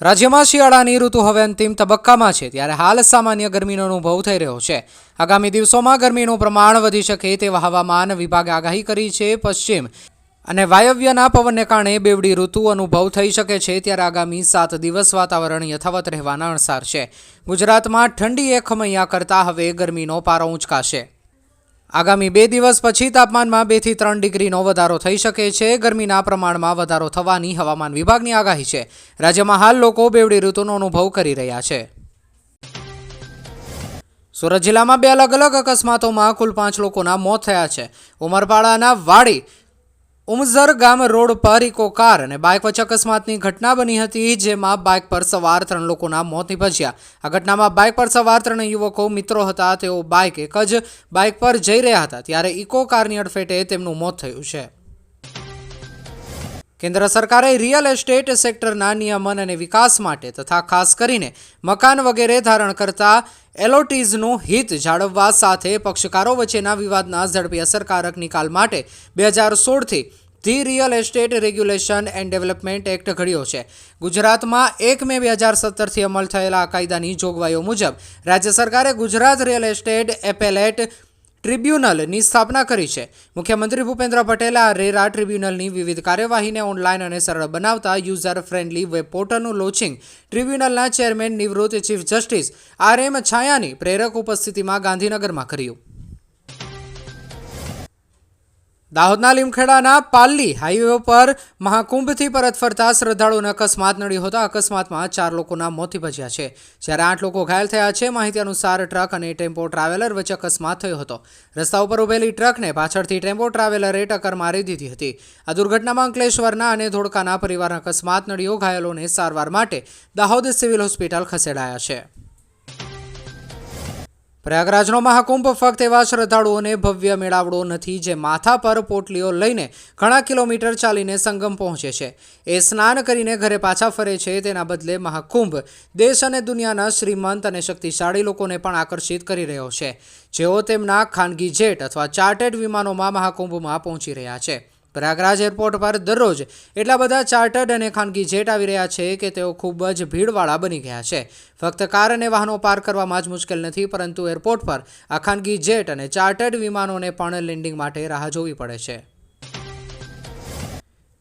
રાજ્યમાં શિયાળાની ઋતુ હવે અંતિમ તબક્કામાં છે, ત્યારે હાલ સામાન્ય ગરમીનો અનુભવ થઈ રહ્યો છે. આગામી દિવસોમાં ગરમીનું પ્રમાણ વધી શકે તેવા હવામાન વિભાગે આગાહી કરી છે પશ્ચિમ. અને વાયવ્યના પવનને કારણે બેવડી ઋતુ અનુભવ થઈ શકે છે, ત્યારે આગામી સાત દિવસ વાતાવરણ યથાવત રહેવાના અણસાર છે. ગુજરાતમાં ઠંડી એક ખમૈયા કરતાં હવે ગરમીનો પારો ઉંચકાશે. આગામી બે દિવસ પછી તાપમાનમાં બેથી ત્રણ ડિગ્રીનો વધારો થઈ શકે છે. ગરમીના પ્રમાણમાં વધારો થવાની હવામાન વિભાગની આગાહી છે. રાજ્યમાં હાલ લોકો બેવડી ઋતુનો અનુભવ કરી રહ્યા છે. સુરત જિલ્લામાં બે અલગ અલગ અકસ્માતોમાં કુલ પાંચ લોકોના મોત થયા છે. ઉમરપાડાના વાડી ઉમઝર ગામ રોડ પર ઇકો કાર અને બાઇક વચ્ચે અકસ્માતની ઘટના બની હતી, જેમાં બાઇક પર સવાર ત્રણ લોકોના મોત નિપજ્યા. આ ઘટનામાં બાઇક પર સવાર ત્રણ યુવકો મિત્રો હતા, તેઓ બાઇક એક જ બાઇક પર જઈ રહ્યા હતા, ત્યારે ઇકો કારની અડફેટે તેમનું મોત થયું છે. કેન્દ્ર સરકારે રિયલ એસ્ટેટ સેક્ટરના નિયમન અને વિકાસ માટે તથા ખાસ કરીને મકાન વગેરે ધારણ કરતા એલોટીઝનું હિત જાળવવા સાથે પક્ષકારો વચ્ચેના વિવાદના ઝડપી અસરકારક નિકાલ માટે બે હજાર સોળથી the real estate regulation and development act ઘડ્યો છે. ગુજરાતમાં એક મે બે હજાર સત્તરથી અમલ થયેલા આ કાયદાની જોગવાઈઓ મુજબ રાજ્ય સરકારે ગુજરાત રિયલ એસ્ટેટ એપેલેટ ટ્રિબ્યુનલની સ્થાપના કરી છે. મુખ્યમંત્રી ભૂપેન્દ્ર પટેલે આ રેરા ટ્રિબ્યુનલની વિવિધ કાર્યવાહીને ઓનલાઈન અને સરળ બનાવતા યુઝર ફ્રેન્ડલી વેબ પોર્ટલનું લોન્ચિંગ ટ્રિબ્યુનલના ચેરમેન નિવૃત્ત ચીફ જસ્ટિસ આર એમ છાયાની પ્રેરક ઉપસ્થિતિમાં ગાંધીનગરમાં કર્યું. દાહોદના લીમખેડાના પાલ્લી હાઈવે પર મહાકુંભથી પરત ફરતા શ્રદ્ધાળુઓને અકસ્માત નડ્યો હતો અકસ્માતમાં ચાર લોકોના મોત નિપજ્યા છે. જ્યારે આઠ લોકો ઘાયલ થયા છે, માહિતી અનુસાર ટ્રક અને ટેમ્પો ટ્રાવેલર વચ્ચે અકસ્માત થયો હતો. રસ્તા ઉપર ઉભેલી ટ્રકને પાછળથી ટેમ્પો ટ્રાવેલરે ટક્કર મારી દીધી હતી. આ દુર્ઘટનામાં અંકલેશ્વરના અને ધોળકાના પરિવારના અકસ્માત નડ્યો, ઘાયલોને સારવાર માટે દાહોદ સિવિલ હોસ્પિટલ ખસેડાયા છે. પ્રયાગરાજનો મહાકુંભ ફક્ત એવા શ્રદ્ધાળુઓને ભવ્ય મેળાવડો નથી જે માથા પર પોટલીઓ લઈને ઘણા કિલોમીટર ચાલીને સંગમ પહોંચે છે. એ સ્નાન કરીને ઘરે પાછા ફરે છે, તેના બદલે મહાકુંભ દેશ અને દુનિયાના શ્રીમંત અને શક્તિશાળી લોકોને પણ આકર્ષિત કરી રહ્યો છે. જેઓ તેમના ખાનગી જેટ અથવા ચાર્ટેડ વિમાનોમાં મહાકુંભમાં પહોંચી રહ્યા છે. પ્રયાગરાજ એરપોર્ટ પર દરરોજ એટલા બધા ચાર્ટર્ડ અને ખાનગી જેટ આવી રહ્યા છે કે તેઓ ખૂબ જ ભીડવાળા બની ગયા છે. ફક્ત કાર અને વાહનો પાર્ક કરવામાં જ મુશ્કેલ નથી, પરંતુ એરપોર્ટ પર આ ખાનગી જેટ અને ચાર્ટર્ડ વિમાનોને પણ લેન્ડિંગ માટે રાહ જોવી પડે છે.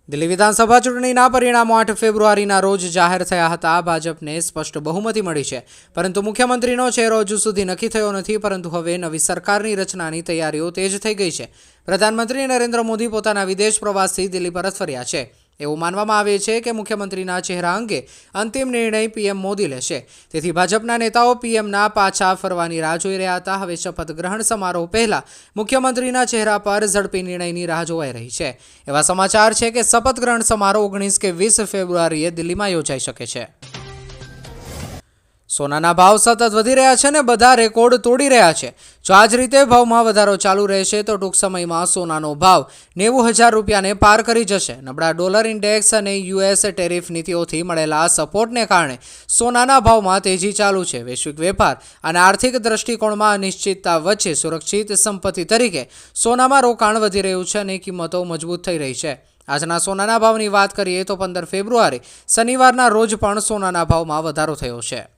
દિલ્હી વિધાનસભા ચૂંટણીના પરિણામો આઠ ફેબ્રુઆરીના રોજ જાહેર થયા હતા. ભાજપને સ્પષ્ટ બહુમતી મળી છે. પરંતુ મુખ્યમંત્રીનો ચહેરો હજુ સુધી નક્કી થયો નથી, પરંતુ હવે નવી સરકારની રચનાની તૈયારીઓ તેજ થઈ ગઈ છે. પ્રધાનમંત્રી નરેન્દ્ર મોદી પોતાના વિદેશ પ્રવાસથી દિલ્હી પરત ફર્યા છે. એવું માનવામાં આવે છે કે મુખ્યમંત્રીના ચહેરા અંગે અંતિમ નિર્ણય પીએમ મોદી લેશે. તેથી ભાજપના નેતાઓ પીએમના પાછા ફરવાની રાહ જોઈ રહ્યા હતા. હવે શપથ ગ્રહણ સમારોહ પહેલા મુખ્યમંત્રીના ચહેરા પર ઝડપી નિર્ણયની રાહ જોવાઈ રહી છે. એવા સમાચાર છે કે શપથ ગ્રહણ સમારોહ ઓગણીસ કે વીસ ફેબ્રુઆરીએ દિલ્હીમાં યોજાઈ શકે છે. સોનાના ભાવ સતત વધી રહ્યા છે ને બધા રેકોર્ડ તોડી રહ્યા છે. જો આ જ રીતે ભાવમાં વધારો ચાલુ રહેશે તો ટૂંક સમયમાં સોનાનો ભાવ નેવું હજાર રૂપિયાને પાર કરી જશે. નબળા ડોલર ઇન્ડેક્સ અને યુએસ ટેરિફ નીતિઓથી મળેલા સપોર્ટને કારણે સોનાના ભાવમાં તેજી ચાલુ છે. વૈશ્વિક વેપાર અને આર્થિક દ્રષ્ટિકોણમાં અનિશ્ચિતતા વચ્ચે સુરક્ષિત સંપત્તિ તરીકે સોનામાં રોકાણ વધી રહ્યું છે અને કિંમતો મજબૂત થઈ રહી છે. આજના સોનાના ભાવની વાત કરીએ તો પંદર ફેબ્રુઆરી શનિવારના રોજ પણ સોનાના ભાવમાં વધારો થયો છે.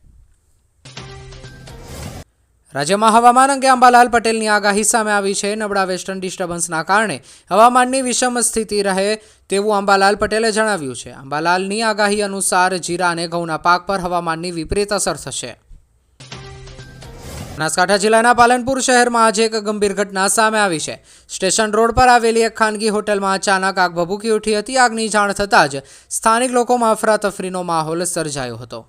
રાજ્યમાં હવામાન અંગે અંબાલાલ પટેલની આગાહી સામે આવી છે. નબળા વેસ્ટર્ન ડિસ્ટર્બન્સના કારણે હવામાનની વિષમ સ્થિતિ રહે તેવું અંબાલાલ પટેલે જણાવ્યું છે. અંબાલાલની આગાહી અનુસાર જીરા અને ઘઉંના પાક પર હવામાનની વિપરીત અસર થશે. બનાસકાંઠા જિલ્લાના પાલનપુર શહેરમાં આજે એક ગંભીર ઘટના સામે આવી છે. સ્ટેશન રોડ પર આવેલી એક ખાનગી હોટેલમાં અચાનક આગ ભભૂકી ઉઠી હતી. આગની જાણ થતાં જ સ્થાનિક લોકોમાં અફરાતફરીનો માહોલ સર્જાયો હતો.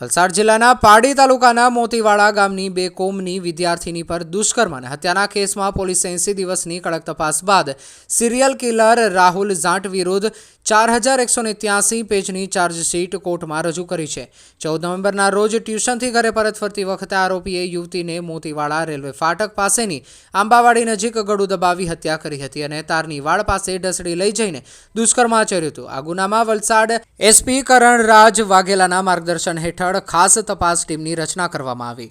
વલસાડ જિલ્લાના પારડી તાલુકાના મોતીવાડા ગામની બે કોમની વિદ્યાર્થીની પર દુષ્કર્મ અને હત્યાના કેસમાં પોલીસે એંસી દિવસની કડક તપાસ બાદ સિરિયલ કિલર રાહુલ ઝાંટ વિરુદ્ધ ચાર હજાર એકસો ને ત્યાસી પેજની ચાર્જશીટ કોર્ટમાં રજૂ કરી છે. ચૌદ નવેમ્બરના રોજ ટ્યુશનથી ઘરે પરત ફરતી વખતે આરોપીએ યુવતીને મોતીવાડા રેલવે ફાટક પાસેની આંબાવાડી નજીક ગળું દબાવી હત્યા કરી હતી અને તારની વાડ પાસે ઢસડી લઈ જઈને દુષ્કર્મ આચર્યું હતું. આ ગુનામાં વલસાડ એસપી કરણ રાજ વાઘેલાના માર્ગદર્શન હેઠળ ખાસ તપાસ ટીમની રચના કરવામાં આવી.